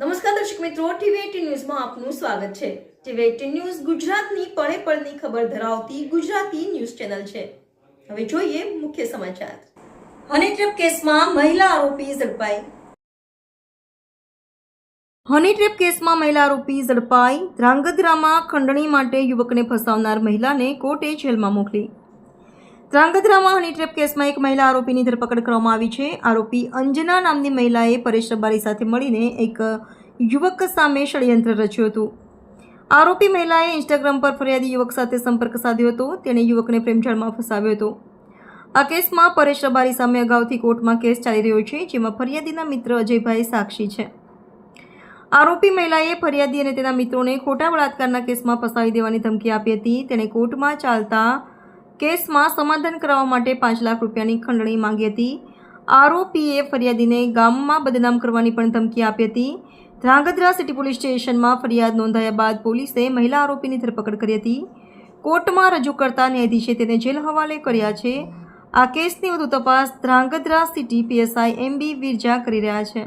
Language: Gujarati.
નમસ્કાર દર્શક મિત્રો, ટીવી ન્યૂઝમાં આપનું સ્વાગત છે. ટીવી એટીન ન્યૂઝ ગુજરાતની પળે પળની ખબર ધરાવતી ગુજરાતી ન્યૂઝ ચેનલ છે. હવે જોઈએ મુખ્ય સમાચાર. હની ટ્રેપ કેસમાં મહિલા આરોપી ઝડપાઈ. હની ટ્રેપ કેસમાં મહિલા આરોપી ઝડપાઈ. ધ્રાંગધ્રામાં ખંડણી માટે યુવકને ફસાવનાર મહિલાને કોર્ટે જેલમાં મોકલી. ધ્રાંગધ્રામાં હની ટ્રેપ કેસમાં એક મહિલા આરોપીની ધરપકડ કરવામાં આવી છે. આરોપી અંજના નામની મહિલાએ પરેશ રબારી સાથે મળીને એક યુવક સામે ષડયંત્ર રચ્યું હતું. આરોપી મહિલાએ ઇન્સ્ટાગ્રામ પર ફરિયાદી યુવક સાથે સંપર્ક સાધ્યો હતો. તેણે યુવકને પ્રેમજાળમાં ફસાવ્યો હતો. આ કેસમાં પરેશ રબારી સામે અગાઉથી કોર્ટમાં કેસ ચાલી રહ્યો છે, જેમાં ફરિયાદીના મિત્ર અજયભાઈ સાક્ષી છે. આરોપી મહિલાએ ફરિયાદી અને તેના મિત્રોને ખોટા બળાત્કારના કેસમાં ફસાવી દેવાની ધમકી આપી હતી. તેણે કોર્ટમાં ચાલતા કેસમાં સમાધાન કરાવવા માટે પાંચ લાખ રૂપિયાની ખંડણી માંગી હતી. આરોપીએ ફરિયાદીને ગામમાં બદનામ કરવાની પણ ધમકી આપી હતી. ધ્રાંગધ્રા સિટી પોલીસ સ્ટેશનમાં ફરિયાદ નોંધાયા બાદ પોલીસે મહિલા આરોપીની ધરપકડ કરી હતી. કોર્ટમાં રજૂ કરતા ન્યાયાધીશે તેને જેલ હવાલે કર્યા છે. આ કેસની વધુ તપાસ Dhrangadhra city PSI M B Virja કરી રહ્યા છે.